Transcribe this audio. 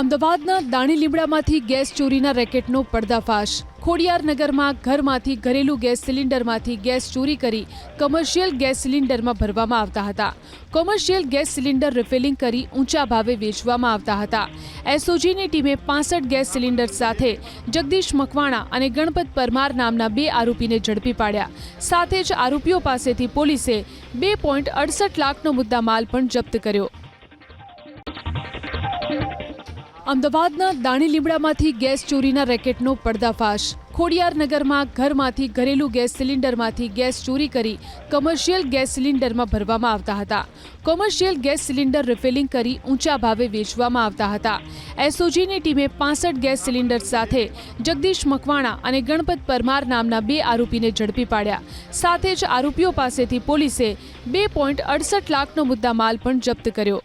અમદાવાદના દાણી લીમડામાંથી ગેસ ચોરીના રેકેટનો પર્દાફાશ. ખોડિયારનગરમાં ઘરમાંથી ઘરેલું ગેસ સિલિન્ડરમાંથી ગેસ ચોરી કરી કમર્શિયલ ગેસ સિલિન્ડરમાં ભરવામાં આવતા હતા. કોમર્શિયલ ગેસ સિલિન્ડર રિફિલિંગ કરી ઊંચા ભાવે વેચવામાં આવતા હતા. એસઓજીની ટીમે પાસઠ ગેસ સિલિન્ડર સાથે જગદીશ મકવાણા અને ગણપત પરમાર નામના બે આરોપીને ઝડપી પાડ્યા. સાથે જ આરોપીઓ પાસેથી પોલીસે બે પોઈન્ટ અડસઠ લાખનો મુદ્દામાલ પણ જપ્ત કર્યો. અમદાવાદના દાણી લીમડામાંથી ગેસ ચોરીના રેકેટનો પર્દાફાશ. ખોડિયારનગરમાં ઘરમાંથી ઘરેલું ગેસ સિલિન્ડરમાંથી ગેસ ચોરી કરી કમર્શિયલ ગેસ સિલિન્ડરમાં ભરવામાં આવતા હતા. કોમર્શિયલ ગેસ સિલિન્ડર રિફિલિંગ કરી ઊંચા ભાવે વેચવામાં આવતા હતા. એસઓજીની ટીમે પાસઠ ગેસ સિલિન્ડર સાથે જગદીશ મકવાણા અને ગણપત પરમાર નામના બે આરોપીને ઝડપી પાડ્યા. સાથે જ આરોપીઓ પાસેથી પોલીસે બે પોઈન્ટ અડસઠ લાખનો મુદ્દામાલ પણ જપ્ત કર્યો.